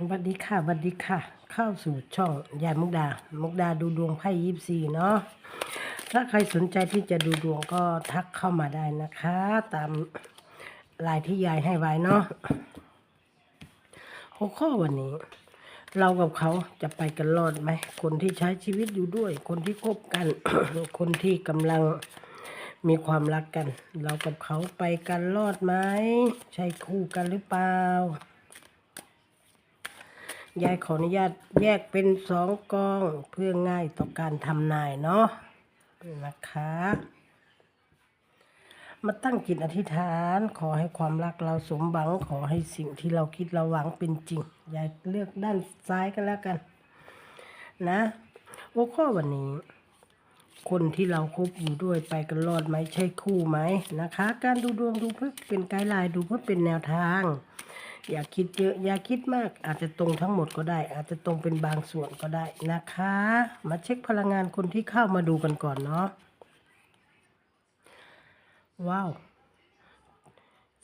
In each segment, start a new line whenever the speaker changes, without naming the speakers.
สวัสดีค่ะสวัสดีค่ะ เข้าสู่ช่องยายมุกดา มุกดาดูดวงไพ่ยิปซีเนาะถ้าใครสนใจที่จะดูดวงก็ทักเข้ามาได้นะคะ ตามลายที่ยายให้ไว้เนาะหัวข้อวันนี้ เรากับเขาจะไปกันรอดไหม คนที่ใช้ชีวิตอยู่ด้วย คนที่คบกัน คนที่กำลังมีความรักกัน เรากับเขาไปกันรอดไหม ใช่คู่กันหรือเปล่า ยายขออนุญาตแยกเป็นสองกองเพื่อง่ายต่อการทำนายเนาะนะคะ มาตั้งจิตอธิษฐานขอให้ความรักเราสมหวังขอให้สิ่งที่เราคิดเราหวังเป็นจริง ยายเลือกด้านซ้ายกันแล้วกัน นะหัวข้อวันนี้ คนที่เราคบอยู่ด้วยไปกันรอดไหมใช่คู่ไหมนะคะ การดูดวงดูเพื่อเป็นไกด์ไลน์ดูเพื่อเป็นแนวทาง อย่าคิดเยอะอย่าคิดมาก อาจจะตรงทั้งหมดก็ได้ อาจจะตรงเป็นบางส่วนก็ได้นะคะ มาเช็คพลังงานคนที่เข้ามาดูกันก่อนเนาะว้าว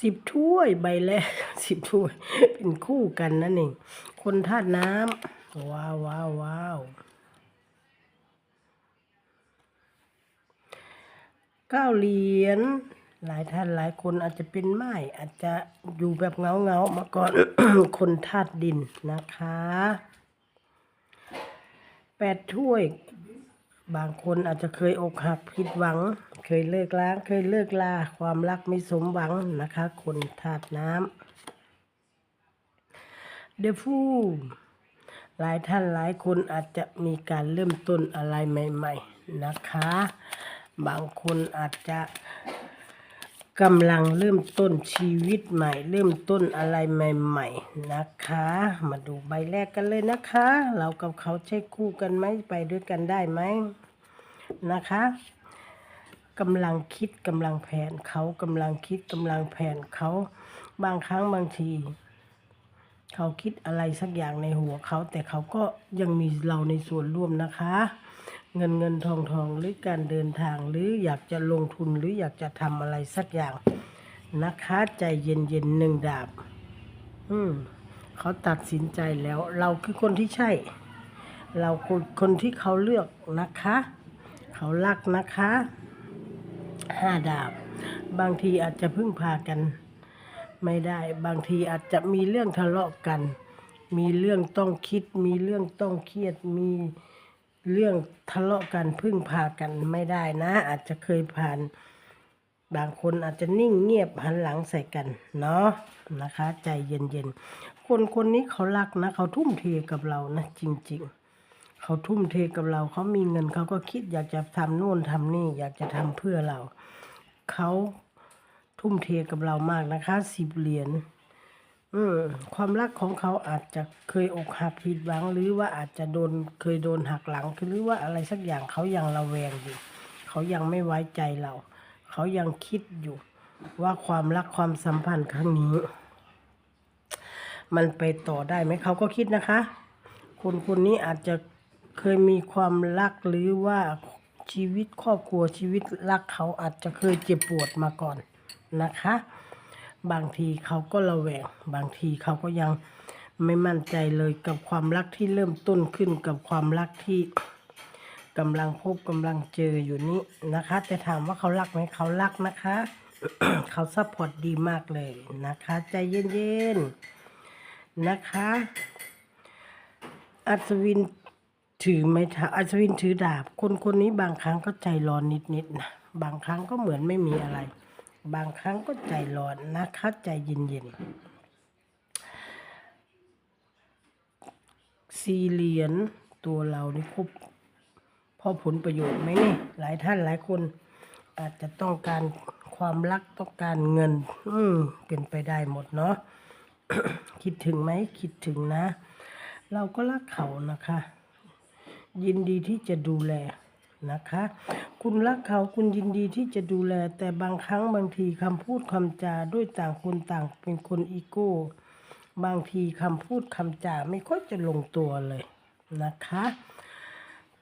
สิบถ้วยใบแรกสิบถ้วย เป็นคู่กันนั่นเองคนธาตุน้ำว้าวว้าวว้าวเก้าเหรียญ หลายท่านหลายคนอาจจะเป็นไม้อาจจะอยู่แบบเงาเงาๆมาก่อน คนธาตุดินนะคะแปดถ้วย บางคนอาจจะเคยอกหักผิดหวัง เคยเลิกล้าง เคยเลิกลา ความรักไม่สมหวังนะคะ คนธาตุน้ำเดฟูหลายท่านหลายคนอาจจะมีการเริ่มต้นอะไรใหม่ ๆ นะคะ บางคนอาจจะ กำลังเริ่มต้นชีวิตใหม่ เริ่มต้นอะไรใหม่ ๆ นะคะ มาดูใบแรกกันเลยนะคะ เรากับเขาใช่คู่กันไหมไปด้วยกันได้ไหมนะคะกำลังคิดกำลังแผนเขากำลังคิดกำลังแผนเขาบางครั้งบางที เขาคิดอะไรสักอย่างในหัวเขา แต่เขาก็ยังมีเราในส่วนร่วมนะคะ เงินเงินทองทองหรือการเดินทางหรืออยากจะลงทุนหรืออยากจะทำอะไรสักอย่างนะคะ ใจเย็นเย็นหนึ่งดาบ อืมเขาตัดสินใจแล้ว เราคือคนที่ใช่ เราคือคนที่เขาเลือกนะคะ เขารักนะคะห้าดาบ บางทีอาจจะพึ่งพากัน ไม่ได้ บางทีอาจจะมีเรื่องทะเลาะกัน มีเรื่องต้องคิด มีเรื่องต้องเครียดมี เรื่องทะเลาะกันพึ่งพากันไม่ได้นะ อาจจะเคยผ่าน บางคนอาจจะนิ่งเงียบหันหลังใส่กันเนาะนะคะ ใจเย็นๆคนคนนี้เขารักนะ เขาทุ่มเทกับเรานะจริง ๆเขาทุ่มเทกับเราเขามีเงินเขาก็คิดอยากจะทำโน่นทำนี่ อยากจะทำเพื่อเรา เขาทุ่มเทกับเรามากนะคะสิบเหรียญ อืมความรักของเขาอาจจะเคยอกหักผิดหวัง หรือว่าอาจจะโดนเคยโดนหักหลังหรือว่าอะไรสักอย่างเขายังระแวงอยู่เขายังไม่ไว้ใจเรา เขายังคิดอยู่ ว่าความรักความสัมพันธ์ครั้งนี้ มันไปต่อได้ไหมเขาก็คิดนะคะ คนคนนี้อาจจะเคยมีความรักหรือว่าชีวิตครอบครัวชีวิตรักเขาอาจจะเคยเจ็บปวดมาก่อนนะคะ บางทีเขาก็ระแวงบางทีเขาก็ยังไม่มั่นใจเลยกับความรักที่เริ่มต้นขึ้นกับความรักที่กำลังพบกำลังเจออยู่นี้นะคะ แต่ถามว่าเขารักไหมเขารักนะคะ เขาซัพพอร์ตดีมากเลยนะคะ ใจเย็นๆนะคะ อัศวินถือไม้เท้าอัศวินถือดาบ คนคนนี้บางครั้งก็ใจร้อนนิดๆนะบางครั้งก็เหมือนไม่มีอะไร บางครั้งก็ใจร้อนนะคะใจเย็นๆสี่เหรียญตัวเรานี่ครบพอผลประโยชน์ไหมนี่หลายท่านหลายคนอาจจะต้องการความรักต้องการเงิน อืมเป็นไปได้หมดเนาะคิดถึงไหมคิดถึงนะ เราก็รักเขานะคะ ยินดีที่จะดูแล นะคะ คุณรักเขาคุณยินดีที่จะดูแล แต่บางครั้งบางทีคำพูดคำจาด้วยต่างคนต่างเป็นคนอีโก้ บางทีคำพูดคำจาไม่ค่อยจะลงตัวเลยนะคะ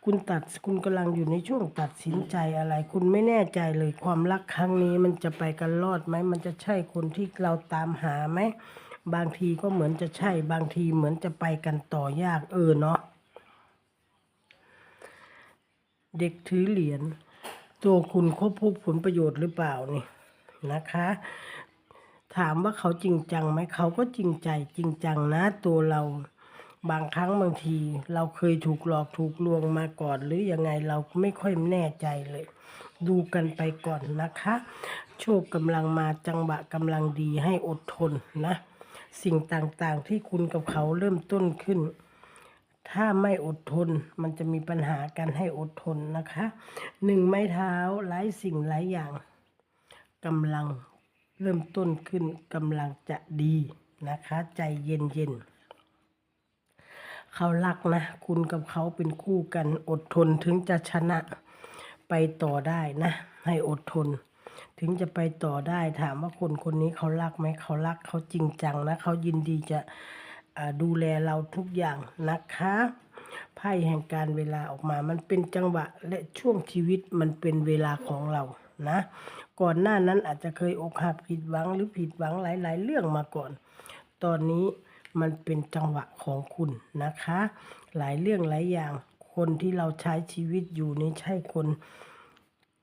คุณตัดคุณกำลังอยู่ในช่วงตัดสินใจอะไร คุณไม่แน่ใจเลยความรักครั้งนี้มันจะไปกันรอดไหมมันจะใช่คนที่เราตามหาไหมบางทีก็เหมือนจะใช่ บางทีเหมือนจะไปกันต่อยากเออเนาะ เด็กถือเหรียญตัวคุณครบพบผลประโยชน์หรือเปล่านี่นะคะ ถามว่าเขาจริงจังไหมเขาก็จริงใจจริงจังนะตัวเราบางครั้งบางที เราเคยถูกหลอกถูกลวงมาก่อน หรือยังไงเราไม่ค่อยแน่ใจเลย ดูกันไปก่อนนะคะ โชคกำลังมาจังหวะกำลังดีให้อดทนนะ สิ่งต่างๆที่คุณกับเขาเริ่มต้นขึ้น ถ้าไม่อดทน มันจะมีปัญหาการให้อดทนนะคะหนึ่งไม้เท้าหลายสิ่งหลายอย่างกำลังเริ่มต้นขึ้นกำลังจะดีนะคะ ใจเย็นเย็นๆเขารักนะ คุณกับเขาเป็นคู่กันอดทนถึงจะชนะไปต่อได้นะ ให้อดทน ถึงจะไปต่อได้ถามว่าคนคนนี้เขารักไหมเขารักเขาจริงจังนะ เขายินดีจะ ดูแลเราทุกอย่างนะคะไพ่แห่งการเวลาออกมา มันเป็นจังหวะและช่วงชีวิตมันเป็นเวลาของเรานะ ก่อนหน้านั้นอาจจะเคยอกหักผิดหวังหรือผิดหวังหลาย ๆ เรื่องมาก่อน ตอนนี้มันเป็นจังหวะของคุณนะคะ หลายเรื่องหลายอย่าง คนที่เราใช้ชีวิตอยู่นี่ใช่คน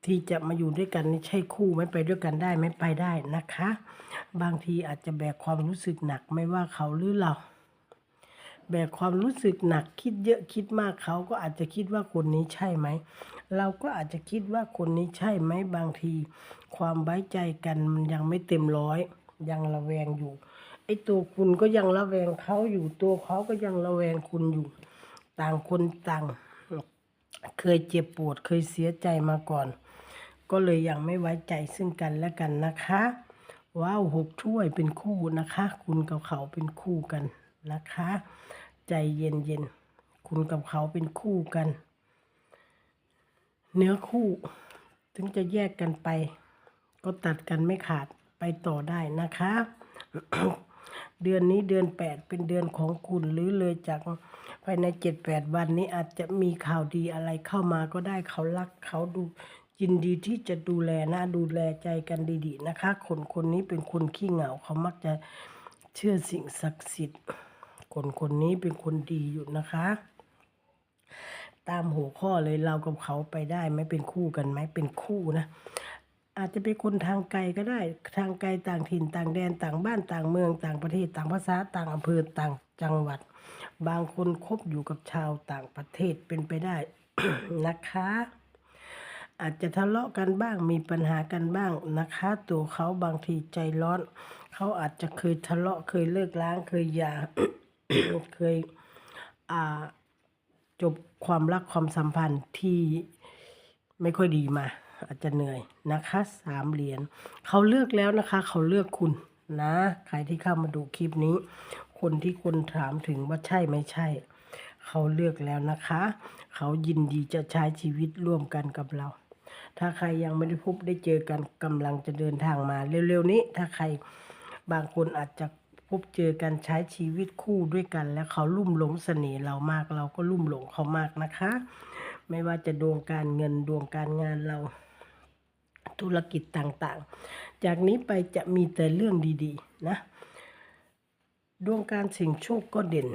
ที่จะมาอยู่ด้วยกันนี่ใช่คู่ไม่ไปด้วยกันได้ไม่ไปได้นะคะ บางทีอาจจะแบกความรู้สึกหนักไม่ว่าเขาหรือเรา แบกความรู้สึกหนักคิดเยอะคิดมากเขาก็อาจจะคิดว่าคนนี้ใช่ไหม เราก็อาจจะคิดว่าคนนี้ใช่ไหมบางที ความไว้ใจกันมันยังไม่เต็มร้อย ยังระแวงอยู่ไอ้ตัวคุณก็ยังระแวงเขาอยู่ตัวเขาก็ยังระแวงคุณอยู่ ต่างคนต่าง เคยเจ็บปวดเคยเสียใจมาก่อน ก็เลยยังไม่ไว้ใจซึ่งกันและกันนะคะว้าวหกถ้วยเป็นคู่นะคะ คุณกับเขาเป็นคู่กันนะคะ ใจเย็นเย็นๆคุณกับเขาเป็นคู่กัน เนื้อคู่ ถึงจะแยกกันไป ก็ตัดกันไม่ขาดไปต่อได้นะคะ เดือนนี้เดือนแปดเป็นเดือนของคุณหรือเลยจากภายในเจ็ดแปดวันนี้อาจจะมีข่าวดีอะไรเข้ามาก็ได้เขารักเขาดูยินดีที่จะดูแลนะดูแลใจกันดีๆนะคะ คนคนนี้เป็นคนขี้เหงาเขามักจะเชื่อสิ่งศักดิ์สิทธิ์ คนคนนี้เป็นคนดีอยู่นะคะ ตามหัวข้อเลยเรากับเขาไปได้ไหมเป็นคู่กันไหมเป็นคู่นะ อาจจะเป็นคนทางไกลก็ได้ทางไกลต่างถิ่นต่างแดนต่างบ้านต่างเมืองต่างประเทศต่างภาษาต่างอำเภอต่างจังหวัด บางคนคบอยู่กับชาวต่างประเทศเป็นไปได้นะคะอาจจะทะเลาะกันบ้างมีปัญหากันบ้างนะคะ ตัวเขาบางทีใจร้อน เขาอาจจะเคยทะเลาะเคยเลิกล้างเคยหย่า เคยจบความรักความสัมพันธ์ที่ไม่ค่อยดีมา อาจจะเหนื่อยนะคะสามเหรียญเขาเลือกแล้วนะคะ เขาเลือกคุณนะใครที่เข้ามาดูคลิปนี้ คนที่คนถามถึงว่าใช่ไม่ใช่ เขาเลือกแล้วนะคะ เขายินดีจะใช้ชีวิตร่วมกันกับเรา ถ้าใครยังไม่ได้พบได้เจอกันกำลังจะเดินทางมาเร็วๆนี้ ถ้าใครบางคนอาจจะ พบเจอกันใช้ชีวิตคู่ด้วยกัน แล้วเขาลุ่มหลงเสน่ห์เรามาก เราก็ลุ่มหลงเขามากนะคะ ไม่ว่าจะดวงการเงินดวงการงานเรา ธุรกิจต่างๆ จากนี้ไปจะมีแต่เรื่องดีๆ นะดวงการเสิ่งโชคก็เด่น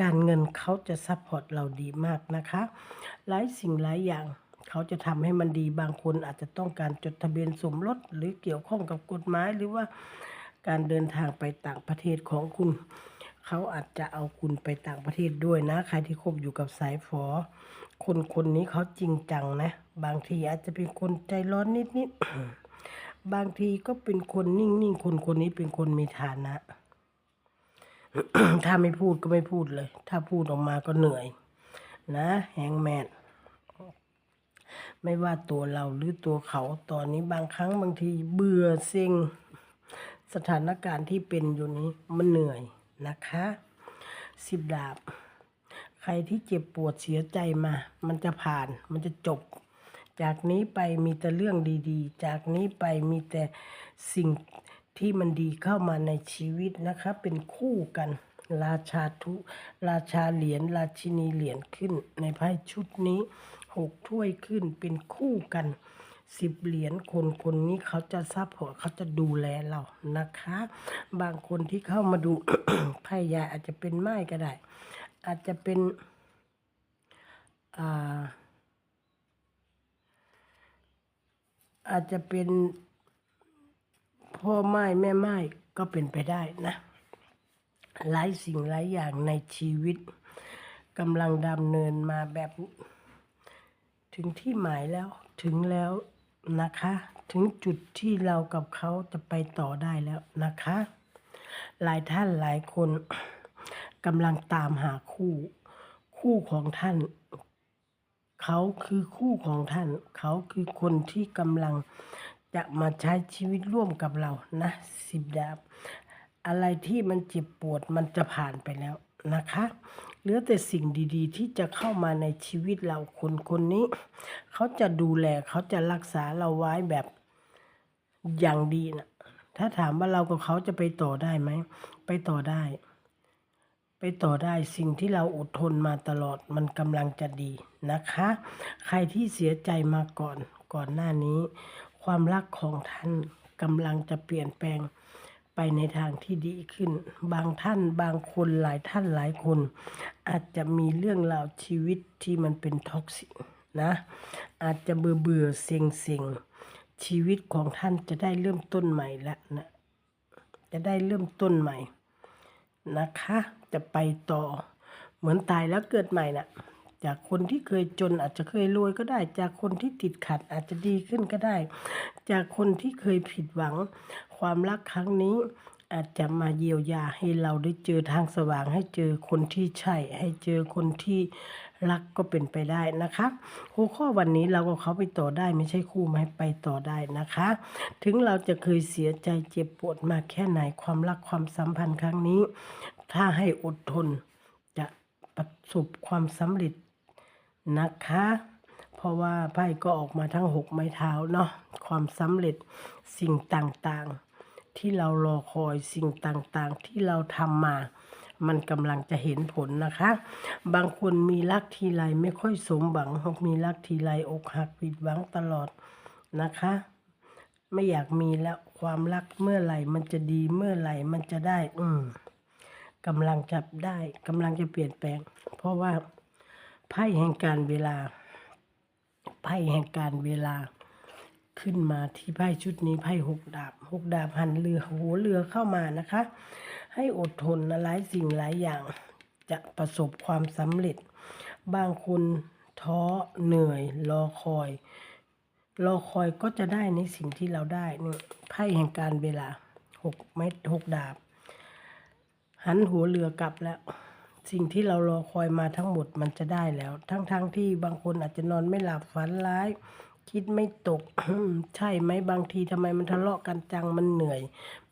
การเงินเขาจะซัพพอร์ตเราดีมากนะคะ หลายสิ่งหลายอย่างเขาจะทำให้มันดีบางคนอาจจะต้องการจดทะเบียนสมรสหรือเกี่ยวข้องกับกฎหมายหรือว่า การเดินทางไปต่างประเทศของคุณ เขาอาจจะเอาคุณไปต่างประเทศด้วยนะ ใครที่คบอยู่กับสายฝอ คนคนนี้เขาจริงจังนะ บางทีอาจจะเป็นคนใจร้อนนิดๆบางทีก็เป็นคนนิ่งๆ คนคนนี้เป็นคนมีฐานะ ถ้าไม่พูดก็ไม่พูดเลย ถ้าพูดออกมาก็เหนื่อย นะแฮงแมนไม่ว่าตัวเราหรือตัวเขาตอนนี้บางครั้งบางทีเบื่อเซ็ง สถานการณ์ที่เป็นอยู่นี้มันเหนื่อยนะคะสิบดาบ ใครที่เจ็บปวดเสียใจมา มันจะผ่านมันจะจบ จากนี้ไปมีแต่เรื่องดีๆ จากนี้ไปมีแต่สิ่งที่มันดีเข้ามาในชีวิตนะคะ เป็นคู่กัน ราชาทุ ราชาเหรียญราชินีเหรียญขึ้น ในไพ่ชุดนี้หกถ้วยขึ้นเป็นคู่กัน สิบเหรียญคนคนนี้เขาจะซัพพอร์ตเขาจะดูแลเรานะคะ บางคนที่เข้ามาดูไพ่ยายอาจจะเป็นไม้ก็ได้ อาจจะเป็นอ่าอาจจะเป็นพ่อไม้แม่ไม้ก็เป็นไปได้นะหลายสิ่งหลายอย่างในชีวิตกำลังดำเนินมาแบบ ถึงที่หมายแล้วถึงแล้ว นะคะ ถึงจุดที่เรากับเขาจะไปต่อได้แล้วนะคะ หลายท่านหลายคนกำลังตามหาคู่ คู่ของท่าน เขาคือคู่ของท่าน เขาคือคนที่กำลังจะมาใช้ชีวิตร่วมกับเรานะสิบดาบ อะไรที่มันเจ็บปวดมันจะผ่านไปแล้วนะคะ เหลือแต่สิ่งดีๆ ที่จะเข้ามาในชีวิตเราคนคนนี้ เขาจะดูแลเขาจะรักษาเราไว้แบบอย่างดีนะถ้าถามว่าเรากับเขาจะไปต่อได้ไหม ไปต่อได้ ไปต่อได้สิ่งที่เราอดทนมาตลอดมันกำลังจะดีนะคะ ใครที่เสียใจมาก่อนก่อนหน้านี้ ความรักของท่านกำลังจะเปลี่ยนแปลง ไปในทางที่ดีขึ้น บางท่านบางคนหลายท่านหลายคน อาจจะมีเรื่องราวชีวิตที่มันเป็นท็อกซิกนะ อาจจะเบื่อเบื่อเซ็งเซ็งชีวิตของท่านจะได้เริ่มต้นใหม่แล้วนะจะได้เริ่มต้นใหม่นะคะ จะไปต่อเหมือนตายแล้วเกิดใหม่น่ะ จากคนที่เคยจนอาจจะเคยรวยก็ได้ จากคนที่ติดขัดอาจจะดีขึ้นก็ได้ จากคนที่เคยผิดหวัง ความรักครั้งนี้อาจจะมาเยียวยาให้เราได้เจอทางสว่างให้เจอคนที่ใช่ ให้เจอคนที่รักก็เป็นไปได้นะคะหัวข้อวันนี้เราก็เขาไปต่อได้ไม่ใช่คู่ไม่ไปต่อได้นะคะ ถึงเราจะเคยเสียใจเจ็บปวดมาแค่ไหนความรักความสัมพันธ์ครั้งนี้ ถ้าให้อดทนจะประสบความสำเร็จ นะคะ เพราะว่าไพ่ก็ออกมาทั้งหกไม้เท้าเนาะความสำเร็จสิ่งต่างๆ ที่เรารอคอยสิ่งต่างๆ ที่เราทำมามันกำลังจะเห็นผลนะคะ บางคนมีรักทีไรไม่ค่อยสมหวังมีรักทีไรอกหักผิดหวังตลอดนะคะ ไม่อยากมีแล้วความรักเมื่อไหร่ มันจะดีเมื่อไหร่ มันจะได้ อืมกำลังจับได้กำลังจะเปลี่ยนแปลง เพราะว่า ไพ่แห่งการเวลา ไพ่แห่งการเวลา ขึ้นมาที่ไพ่ชุดนี้ไพ่หกดาบหกดาบหันเรือหัวเรือเข้ามานะคะ ให้อดทนหลายสิ่งหลายอย่าง จะประสบความสำเร็จ บางคนท้อเหนื่อยรอคอย รอคอยก็จะได้ในสิ่งที่เราได้นี่ไพ่แห่งการเวลาหกไม้หกดาบ หันหัวเรือกลับแล้ว สิ่งที่เรารอคอยมาทั้งหมดมันจะได้แล้ว ทั้งๆทที่บางคนอาจจะนอนไม่หลับฝันร้าย คิดไม่ตก ใช่ไหมบางทีทำไมมันทะเลาะกันจังมันเหนื่อย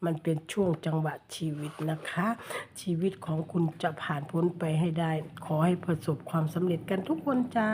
มันเป็นช่วงจังหวะชีวิตนะคะ ชีวิตของคุณจะผ่านพ้นไปให้ได้ ขอให้ประสบความสำเร็จกันทุกคนจ้า